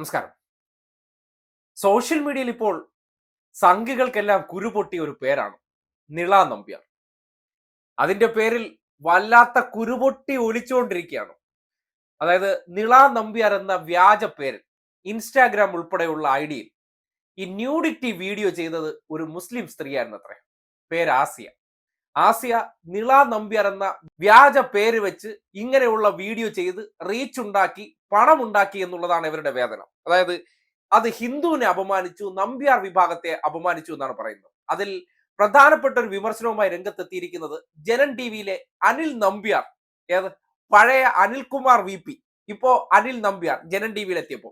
നമസ്കാരം. സോഷ്യൽ മീഡിയയിൽ ഇപ്പോൾ സംഘികൾക്കെല്ലാം കുരുപൊട്ടിയ ഒരു പേരാണ് നിള നമ്പ്യാർ. അതിന്റെ പേരിൽ വല്ലാത്ത കുരുപൊട്ടി ഒലിച്ചുകൊണ്ടിരിക്കുകയാണ്. അതായത് നിള നമ്പ്യാർ എന്ന വ്യാജ പേരിൽ ഇൻസ്റ്റാഗ്രാം ഉൾപ്പെടെയുള്ള ഐഡിയിൽ ഈ ന്യൂഡിറ്റി വീഡിയോ ചെയ്തത് ഒരു മുസ്ലിം സ്ത്രീയായിരുന്നു അത്രേ പേര് ആസിയ. ആസിയ നിള നമ്പ്യാർ എന്ന വ്യാജ പേര് വെച്ച് ഇങ്ങനെയുള്ള വീഡിയോ ചെയ്ത് റീച്ച് ഉണ്ടാക്കി പണം ഉണ്ടാക്കി എന്നുള്ളതാണ് ഇവരുടെ വേദന അതായത് അത് ഹിന്ദുവിനെ അപമാനിച്ചു നമ്പ്യാർ വിഭാഗത്തെ അപമാനിച്ചു എന്നാണ് പറയുന്നത്. അതിൽ പ്രധാനപ്പെട്ട ഒരു വിമർശനവുമായി രംഗത്തെത്തിയിരിക്കുന്നത് ജനൻ ടി വിയിലെ അനിൽ നമ്പ്യാർ. ഏത്? പഴയ അനിൽകുമാർ വി പി. ഇപ്പോ അനിൽ നമ്പ്യാർ ജനൻ ടി വിയിൽ എത്തിയപ്പോ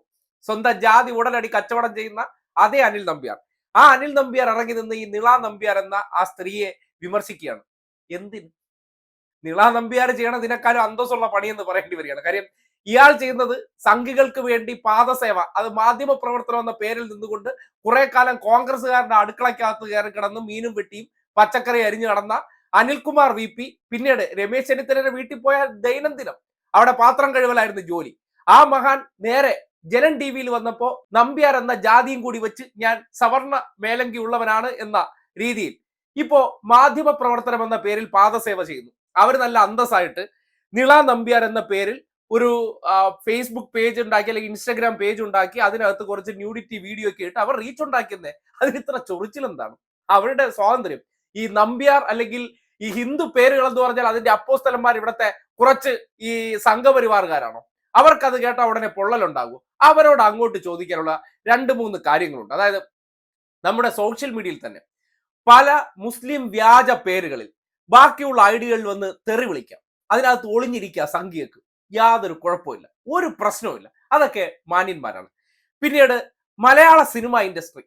സ്വന്തം ജാതി ഉടനടി കച്ചവടം ചെയ്യുന്ന അതേ അനിൽ നമ്പ്യാർ. ആ അനിൽ നമ്പ്യാർ ഇറങ്ങി നിന്ന് ഈ നിള നമ്പ്യാർ എന്ന ആ സ്ത്രീയെ വിമർശിക്കുകയാണ്. എന്തിന് നിള നമ്പ്യാർ ചെയ്യണതിനേക്കാളും അന്തസ്സുള്ള പണിയെന്ന് പറയേണ്ടി വരികയാണ്. കാര്യം ഇയാൾ ചെയ്യുന്നത് സംഘികൾക്ക് വേണ്ടി പാദസേവ. അത് മാധ്യമ പ്രവർത്തനം എന്ന പേരിൽ നിന്നുകൊണ്ട് കുറെ കാലം കോൺഗ്രസ്സുകാരുടെ അടുക്കളയ്ക്കകത്ത് കയറി കിടന്ന് മീനും വെട്ടിയും പച്ചക്കറി അരിഞ്ഞു നടന്ന അനിൽകുമാർ വി പി പിന്നീട് രമേശ് ചെന്നിത്തലയുടെ വീട്ടിൽ പോയ ദൈനംദിനം അവിടെ പാത്രം കഴിവലായിരുന്നു ജോലി. ആ മഹാൻ നേരെ ജനൻ ടി വിയിൽ വന്നപ്പോ നമ്പ്യാർ എന്ന ജാതിയും കൂടി വെച്ച് ഞാൻ സവർണ മേലങ്കി ഉള്ളവനാണ് എന്ന രീതിയിൽ ഇപ്പോ മാധ്യമ പ്രവർത്തനം എന്ന പേരിൽ പാദസേവ ചെയ്യുന്നു. അവർ നല്ല അന്തസ്സായിട്ട് നിള നമ്പ്യാർ എന്ന പേരിൽ ഒരു ഫേസ്ബുക്ക് പേജ് ഉണ്ടാക്കി അല്ലെങ്കിൽ ഇൻസ്റ്റാഗ്രാം പേജ് ഉണ്ടാക്കി അതിനകത്ത് കുറച്ച് ന്യൂഡിറ്റി വീഡിയോ ഒക്കെ ഇട്ട് അവർ റീച്ച് ഉണ്ടാക്കുന്നേ അതിന് ഇത്ര ചൊറിച്ചിൽ എന്താണ്? അവരുടെ സ്വാതന്ത്ര്യം. ഈ നമ്പ്യാർ അല്ലെങ്കിൽ ഈ ഹിന്ദു പേരുകൾ എന്ന് പറഞ്ഞാൽ അതിന്റെ അപ്പോസ്തലന്മാർ ഇവിടത്തെ കുറച്ച് ഈ സംഘപരിവാറുകാരാണോ അവർക്കത് കേട്ട ഉടനെ പൊള്ളലുണ്ടാകും. അവരോട് അങ്ങോട്ട് ചോദിക്കാനുള്ള രണ്ട് മൂന്ന് കാര്യങ്ങളുണ്ട്. അതായത് നമ്മുടെ സോഷ്യൽ മീഡിയയിൽ തന്നെ പല മുസ്ലിം വ്യാജ പേരുകളിൽ ബാക്കിയുള്ള ഐഡികളിൽ വന്ന് തെറി വിളിക്കാം. അതിനകത്ത് ഒളിഞ്ഞിരിക്കുക സംഖ്യക്ക് യാതൊരു കുഴപ്പമില്ല ഒരു പ്രശ്നവുമില്ല. അതൊക്കെ മാന്യന്മാരാണ്. പിന്നീട് മലയാള സിനിമ ഇൻഡസ്ട്രി.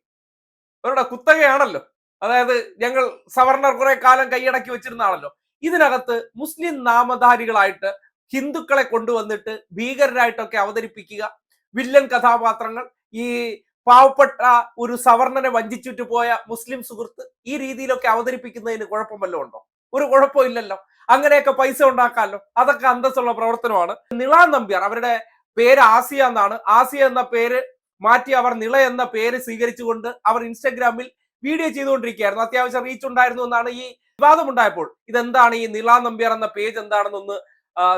അവരുടെ കുത്തകയാണല്ലോ. അതായത് ഞങ്ങൾ സവർണർ കുറെ കാലം കൈയടക്കി വെച്ചിരുന്ന വെച്ചിരുന്നാണല്ലോ ഇതിനകത്ത് മുസ്ലിം നാമധാരികളായിട്ട് ഹിന്ദുക്കളെ കൊണ്ടുവന്നിട്ട് ഭീകരരായിട്ടൊക്കെ അവതരിപ്പിക്കുക വില്ലൻ കഥാപാത്രങ്ങൾ ഈ പാവപ്പെട്ട ഒരു സവർണനെ വഞ്ചിച്ചിട്ട് പോയ മുസ്ലിം സുഹൃത്ത് ഈ രീതിയിലൊക്കെ അവതരിപ്പിക്കുന്നതിന് കുഴപ്പം വല്ലതും ഉണ്ടോ? ഒരു കുഴപ്പമില്ലല്ലോ അങ്ങനെയൊക്കെ പൈസ ഉണ്ടാക്കാമല്ലോ അതൊക്കെ അന്തസ്സുള്ള പ്രവർത്തനമാണ്. നിള നമ്പ്യാർ അവരുടെ പേര് ആസിയ എന്നാണ്. ആസിയ എന്ന പേര് മാറ്റി അവർ നിള എന്ന പേര് സ്വീകരിച്ചുകൊണ്ട് അവർ ഇൻസ്റ്റഗ്രാമിൽ വീഡിയോ ചെയ്തുകൊണ്ടിരിക്കുകയായിരുന്നു. അത്യാവശ്യം റീച്ച് ഉണ്ടായിരുന്നു എന്നാണ് ഈ വിവാദം ഉണ്ടായപ്പോൾ. ഇതെന്താണ് ഈ നിള നമ്പ്യാർ എന്ന പേജ് എന്താണെന്നൊന്ന്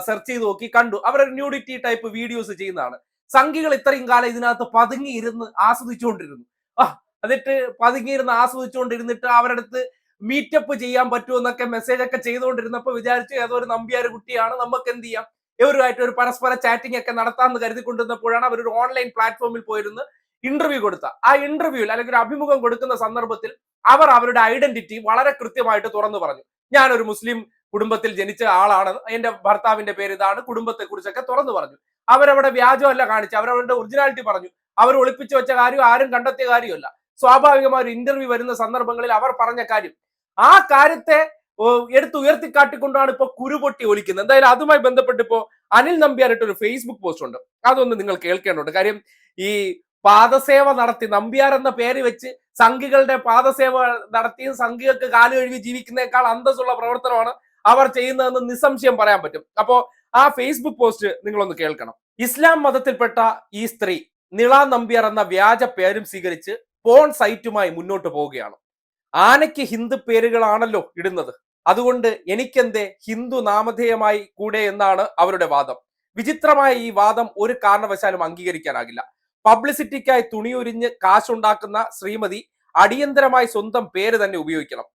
സെർച്ച് ചെയ്ത് നോക്കി കണ്ടു. അവരൊരു ന്യൂഡിറ്റി ടൈപ്പ് വീഡിയോസ് ചെയ്യുന്നതാണ്. സംഘികൾ ഇത്രയും കാലം ഇതിനകത്ത് പതുങ്ങി ഇരുന്ന് ആസ്വദിച്ചുകൊണ്ടിരുന്നു. ആ എന്നിട്ട് പതുങ്ങിയിരുന്ന് ആസ്വദിച്ചുകൊണ്ടിരുന്നിട്ട് അവരുടെ അടുത്ത് മീറ്റപ്പ് ചെയ്യാൻ പറ്റുമെന്നൊക്കെ മെസ്സേജ് ഒക്കെ ചെയ്തുകൊണ്ടിരുന്നപ്പോ വിചാരിച്ചു ഏതോ ഒരു നമ്പ്യാർ കുട്ടിയാണ് നമുക്ക് എന്ത് ചെയ്യാം? ഇവരുമായിട്ട് ഒരു പരസ്പര ചാറ്റിംഗ് ഒക്കെ നടത്താമെന്ന് കരുതിക്കൊണ്ടിരുന്നപ്പോഴാണ് അവർ ഒരു ഓൺലൈൻ പ്ലാറ്റ്ഫോമിൽ പോയിരുന്ന് ഇന്റർവ്യൂ കൊടുത്ത. ആ ഇന്റർവ്യൂവിൽ അല്ലെങ്കിൽ ഒരു അഭിമുഖം കൊടുക്കുന്ന സന്ദർഭത്തിൽ അവർ അവരുടെ ഐഡന്റിറ്റി വളരെ കൃത്യമായിട്ട് തുറന്നു പറഞ്ഞു. ഞാനൊരു മുസ്ലിം കുടുംബത്തിൽ ജനിച്ച ആളാണ്. എന്റെ ഭർത്താവിന്റെ പേര് ഇതാണ്. കുടുംബത്തെ കുറിച്ചൊക്കെ തുറന്നു പറഞ്ഞു. അവരവിടെ വ്യാജമല്ല കാണിച്ചു അവരവരുടെ ഒറിജിനാലിറ്റി പറഞ്ഞു. അവർ ഒളിപ്പിച്ചു വെച്ച കാര്യം ആരും കണ്ടെത്തിയ കാര്യമല്ല. സ്വാഭാവികമായ ഒരു ഇന്റർവ്യൂ വരുന്ന സന്ദർഭങ്ങളിൽ അവർ പറഞ്ഞ കാര്യം. ആ കാര്യത്തെ എടുത്ത് ഉയർത്തിക്കാട്ടിക്കൊണ്ടാണ് ഇപ്പൊ കുരുപൊട്ടി ഒലിക്കുന്നത്. എന്തായാലും അതുമായി ബന്ധപ്പെട്ട് ഇപ്പോ അനിൽ നമ്പ്യാരായിട്ട് ഒരു ഫേസ്ബുക്ക് പോസ്റ്റ് ഉണ്ട്. അതൊന്ന് നിങ്ങൾ കേൾക്കേണ്ടതുണ്ട്. കാര്യം ഈ പാദസേവ നടത്തി നമ്പ്യാർ എന്ന പേര് വെച്ച് സംഘികളുടെ പാദസേവ നടത്തിയും സംഘികൾക്ക് കാലു കഴുകി ജീവിക്കുന്നേക്കാൾ അന്തസ്സുള്ള പ്രവർത്തനമാണ് അവർ ചെയ്യുന്നതെന്ന് നിസ്സംശയം പറയാൻ പറ്റും. അപ്പോ ആ ഫേസ്ബുക്ക് പോസ്റ്റ് നിങ്ങളൊന്ന് കേൾക്കണം. ഇസ്ലാം മതത്തിൽപ്പെട്ട ഈ സ്ത്രീ നിള നമ്പ്യാർ എന്ന വ്യാജ പേരും സ്വീകരിച്ച് പോൺ സൈറ്റുമായി മുന്നോട്ട് പോവുകയാണ്. ആനയ്ക്ക് ഹിന്ദു പേരുകളാണല്ലോ ഇടുന്നത്. അതുകൊണ്ട് എനിക്കെന്തേ ഹിന്ദു നാമധേയമായി കൂടെ എന്നാണ് അവരുടെ വാദം. വിചിത്രമായ ഈ വാദം ഒരു കാരണവശാലും അംഗീകരിക്കാനാകില്ല. പബ്ലിസിറ്റിക്കായി തുണിയുരിഞ്ഞ് കാശുണ്ടാക്കുന്ന ശ്രീമതി അടിയന്തരമായി സ്വന്തം പേര് തന്നെ ഉപയോഗിക്കണം.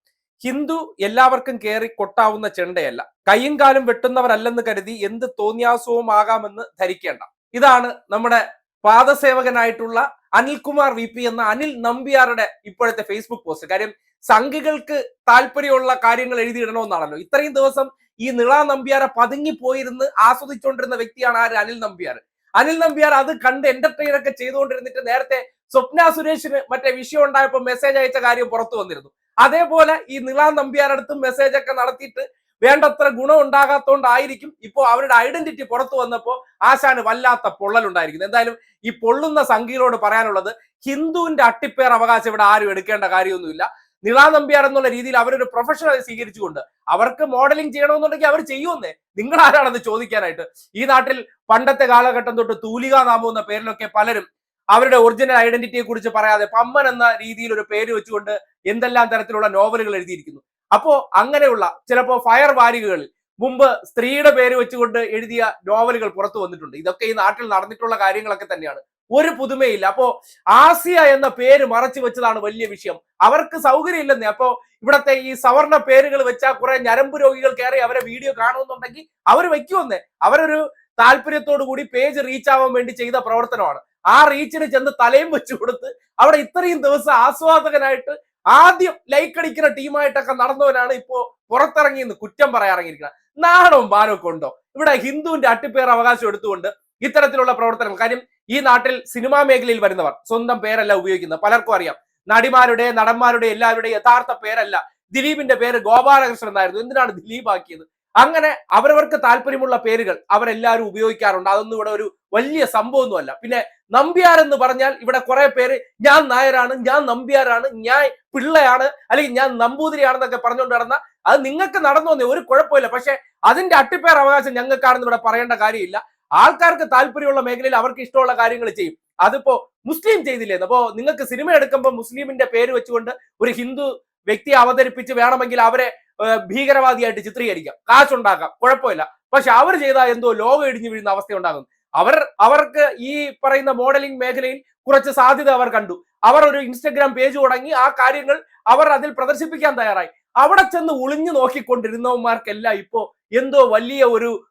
ഹിന്ദു എല്ലാവർക്കും കയറി കൊട്ടാവുന്ന ചെണ്ടയല്ല. കയ്യും കാലും വെട്ടുന്നവരല്ലെന്ന് കരുതി എന്ത് തോന്നിയാസവും ആകാമെന്ന് ധരിക്കേണ്ട. ഇതാണ് നമ്മുടെ പാദസേവകനായിട്ടുള്ള അനിൽകുമാർ വി പി എന്ന അനിൽ നമ്പ്യാരുടെ ഇപ്പോഴത്തെ ഫേസ്ബുക്ക് പോസ്റ്റ്. കാര്യം സംഘികൾക്ക് താല്പര്യമുള്ള കാര്യങ്ങൾ എഴുതിയിടണമെന്നാണല്ലോ. ഇത്രയും ദിവസം ഈ നിള നമ്പ്യാരെ പതുങ്ങിപ്പോയിരുന്ന് ആസ്വദിച്ചുകൊണ്ടിരുന്ന വ്യക്തിയാണ് ആര്? അനിൽ നമ്പ്യാർ. അനിൽ നമ്പ്യാർ അത് കണ്ട് എന്റർടൈൻ ഒക്കെ ചെയ്തുകൊണ്ടിരുന്നിട്ട് നേരത്തെ സ്വപ്ന സുരേഷിന് മറ്റേ വിഷയം ഉണ്ടായപ്പോൾ മെസ്സേജ് അയച്ച കാര്യം പുറത്തു വന്നിരുന്നു. അതേപോലെ ഈ നിള നമ്പ്യാരടുത്തും മെസ്സേജ് ഒക്കെ നടത്തിയിട്ട് വേണ്ടത്ര ഗുണം ഉണ്ടാകാത്തോണ്ടായിരിക്കും ഇപ്പോൾ അവരുടെ ഐഡന്റിറ്റി പുറത്തു വന്നപ്പോൾ ആശാന് വല്ലാത്ത പൊള്ളലുണ്ടായിരിക്കുന്നത്. എന്തായാലും ഈ പൊള്ളുന്ന സംഘികളോട് പറയാനുള്ളത് ഹിന്ദുവിന്റെ അട്ടിപ്പേർ അവകാശം ഇവിടെ ആരും എടുക്കേണ്ട കാര്യമൊന്നുമില്ല. നിളാ നമ്പ്യാർ എന്നുള്ള രീതിയിൽ അവരൊരു പ്രൊഫഷണൽ സ്വീകരിച്ചുകൊണ്ട് അവർക്ക് മോഡലിംഗ് ചെയ്യണമെന്നുണ്ടെങ്കിൽ അവർ ചെയ്യുമെന്നേ. നിങ്ങൾ ആരാണെന്ന് ചോദിക്കാനായിട്ട്. ഈ നാട്ടിൽ പണ്ടത്തെ കാലഘട്ടം തൊട്ട് തൂലിക നാമം എന്ന പേരിലൊക്കെ പലരും അവരുടെ ഒറിജിനൽ ഐഡന്റിറ്റിയെ കുറിച്ച് പറയാതെ പമ്മൻ എന്ന രീതിയിൽ ഒരു പേര് വെച്ചുകൊണ്ട് എന്തെല്ലാം തരത്തിലുള്ള നോവലുകൾ എഴുതിയിരിക്കുന്നു. അപ്പോ അങ്ങനെയുള്ള ചിലപ്പോ ഫയർ വാരികകളിൽ മുമ്പ് സ്ത്രീയുടെ പേര് വെച്ചുകൊണ്ട് എഴുതിയ നോവലുകൾ പുറത്തു വന്നിട്ടുണ്ട്. ഇതൊക്കെ ഈ നാട്ടിൽ നടന്നിട്ടുള്ള കാര്യങ്ങളൊക്കെ തന്നെയാണ്. ഒരു പുതുമയില്ല. അപ്പോ ആസിയ എന്ന പേര് മറച്ചു വെച്ചതാണ് വലിയ വിഷയം. അവർക്ക് സൗകര്യം ഇല്ലെന്നേ അപ്പോ ഇവിടത്തെ ഈ സവർണ പേരുകൾ വെച്ചാൽ കുറെ ഞരമ്പ് രോഗികൾ കയറി അവരെ വീഡിയോ കാണുമെന്നുണ്ടെങ്കിൽ അവർ വെക്കുമെന്നേ. അവരൊരു താല്പര്യത്തോടു കൂടി പേജ് റീച്ച് ആവാൻ വേണ്ടി ചെയ്ത പ്രവർത്തനമാണ്. ആ റീച്ചിന് ചെന്ന് തലയും വെച്ചു കൊടുത്ത് അവിടെ ഇത്രയും ദിവസം ആസ്വാദകനായിട്ട് ആദ്യം ലൈക്ക് അടിക്കുന്ന ടീമായിട്ടൊക്കെ നടന്നവനാണ് ഇപ്പോ പുറത്തിറങ്ങി എന്ന് കുറ്റം പറയാറിങ്ങിയിരിക്കുന്നത് നാണവും മാനവും ഉണ്ടോ? ഇവിടെ ഹിന്ദുവിന്റെ അട്ടിപ്പേർ അവകാശം എടുത്തുകൊണ്ട് ഇത്തരത്തിലുള്ള പ്രവർത്തനം. കാര്യം ഈ നാട്ടിൽ സിനിമാ മേഖലയിൽ വരുന്നവർ സ്വന്തം പേരല്ല ഉപയോഗിക്കുന്നത്. പലർക്കും അറിയാം. നടിമാരുടെ നടന്മാരുടെ എല്ലാവരുടെയും യഥാർത്ഥ പേരല്ല. ദിലീപിന്റെ പേര് ഗോപാലകൃഷ്ണൻ എന്നായിരുന്നു. എന്തിനാണ് ദിലീപ് ആക്കിയത് അങ്ങനെ അവരവർക്ക് താല്പര്യമുള്ള പേരുകൾ അവരെല്ലാവരും ഉപയോഗിക്കാറുണ്ട്. അതൊന്നും ഇവിടെ ഒരു വലിയ സംഭവമൊന്നുമല്ല. പിന്നെ നമ്പ്യാർ എന്ന് പറഞ്ഞാൽ ഇവിടെ കുറെ പേര് ഞാൻ നായരാണ് ഞാൻ നമ്പ്യാരാണ് ഞാൻ പിള്ളയാണ് അല്ലെങ്കിൽ ഞാൻ നമ്പൂതിരിയാണെന്നൊക്കെ പറഞ്ഞുകൊണ്ട് നടന്ന അത് നിങ്ങൾക്ക് നടന്നു വന്നേ ഒരു കുഴപ്പമില്ല. പക്ഷെ അതിന്റെ അട്ടിപ്പേർ അവകാശം ഞങ്ങൾക്കാണെന്ന് ഇവിടെ പറയേണ്ട കാര്യമില്ല. ആൾക്കാർക്ക് താല്പര്യമുള്ള മേഖലയിൽ അവർക്ക് ഇഷ്ടമുള്ള കാര്യങ്ങൾ ചെയ്യും. അതിപ്പോ മുസ്ലിം ചെയ്തില്ലേ? അപ്പോ നിങ്ങൾക്ക് സിനിമ എടുക്കുമ്പോൾ മുസ്ലിമിന്റെ പേര് വെച്ചുകൊണ്ട് ഒരു ഹിന്ദു വ്യക്തിയെ അവതരിപ്പിച്ച് വേണമെങ്കിൽ അവരെ ഭീകരവാദിയായിട്ട് ചിത്രീകരിക്കാം. കാശുണ്ടാക്കാം. കുഴപ്പമില്ല. പക്ഷെ അവർ ചെയ്താൽ എന്തോ ലോകം ഇടിഞ്ഞു വീഴുന്ന അവസ്ഥ ഉണ്ടാകും. അവർ അവർക്ക് ഈ പറയുന്ന മോഡലിംഗ് മേഖലയിൽ കുറച്ച് സാധ്യത അവർ കണ്ടു. അവർ ഒരു ഇൻസ്റ്റഗ്രാം പേജ് തുടങ്ങി ആ കാര്യങ്ങൾ അവർ അതിൽ പ്രദർശിപ്പിക്കാൻ തയ്യാറായി. അവിടെ ചെന്ന് ഒളിഞ്ഞു നോക്കിക്കൊണ്ടിരുന്നവന്മാർക്കെല്ലാം ഇപ്പോ എന്തോ വലിയ ഒരു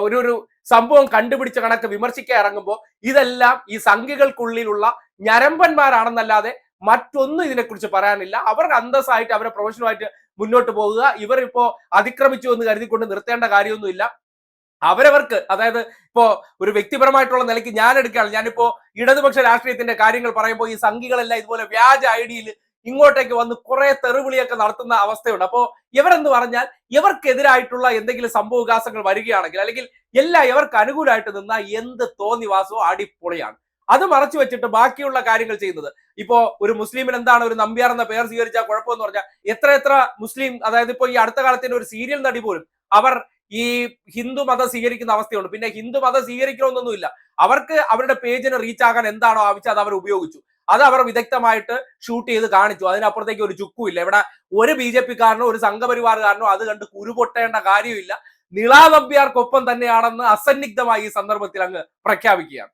ഒരു ഒരു സംഭവം കണ്ടുപിടിച്ച കണക്ക് വിമർശിക്കാൻ ഇറങ്ങുമ്പോൾ ഇതെല്ലാം ഈ സംഖ്യകൾക്കുള്ളിലുള്ള ഞരമ്പന്മാരാണെന്നല്ലാതെ മറ്റൊന്നും ഇതിനെക്കുറിച്ച് പറയാനില്ല. അവർ അന്തസ്സായിട്ട് അവരെ പ്രൊഫഷനുമായിട്ട് മുന്നോട്ട് പോകുക ഇവർ ഇപ്പോ അതിക്രമിച്ചു എന്ന് കരുതിക്കൊണ്ട് നിർത്തേണ്ട കാര്യമൊന്നുമില്ല. അവരവർക്ക് അതായത് ഇപ്പോ ഒരു വ്യക്തിപരമായിട്ടുള്ള നിലയ്ക്ക് ഞാൻ എടുക്കുകയാണ്. ഞാനിപ്പോ ഇടതുപക്ഷ രാഷ്ട്രീയത്തിന്റെ കാര്യങ്ങൾ പറയുമ്പോൾ ഈ സംഘികളെല്ലാം ഇതുപോലെ വ്യാജ ഐഡിയിൽ ഇങ്ങോട്ടേക്ക് വന്ന് കുറെ തെറിവിളിയൊക്കെ നടത്തുന്ന അവസ്ഥയുണ്ട്. അപ്പോ ഇവരെന്ന് പറഞ്ഞാൽ ഇവർക്കെതിരായിട്ടുള്ള എന്തെങ്കിലും സംഭവവികാസങ്ങൾ വരികയാണെങ്കിൽ അല്ലെങ്കിൽ എല്ലാം ഇവർക്ക് അനുകൂലമായിട്ട് നിന്ന എന്ത് തോന്നിവാസവും അടിപൊളിയാണ്. അത് മറച്ചു വെച്ചിട്ട് ബാക്കിയുള്ള കാര്യങ്ങൾ ചെയ്യുന്നത്. ഇപ്പോ ഒരു മുസ്ലിമിന് എന്താണ് ഒരു നമ്പ്യാർ എന്ന പേർ സ്വീകരിച്ചാൽ കുഴപ്പമെന്ന് പറഞ്ഞാൽ എത്ര എത്ര മുസ്ലിം അതായത് ഇപ്പോ ഈ അടുത്ത കാലത്തിന്റെ ഒരു സീരിയൽ നടി പോലും അവർ ഈ ഹിന്ദു മതം സ്വീകരിക്കുന്ന അവസ്ഥയുണ്ട്. പിന്നെ ഹിന്ദു മതം സ്വീകരിക്കണമെന്നൊന്നുമില്ല. അവർക്ക് അവരുടെ പേജിന് റീച്ച് ആകാൻ എന്താണോ ആവശ്യം അത് അവർ ഉപയോഗിച്ചു. അത് അവർ വിദഗ്ധമായിട്ട് ഷൂട്ട് ചെയ്ത് കാണിച്ചു. അതിനപ്പുറത്തേക്ക് ഒരു ചുക്കുമില്ല. ഇവിടെ ഒരു ബി ജെ പിക്കാരനോ ഒരു സംഘപരിവാറുകാരനോ അത് കണ്ട് കുരുപൊട്ടേണ്ട കാര്യമില്ല. നിളാ നമ്പ്യാർക്കൊപ്പം തന്നെയാണെന്ന് അസന്നിഗ്ധമായി ഈ സന്ദർഭത്തിൽ അങ്ങ് പ്രഖ്യാപിക്കുകയാണ്.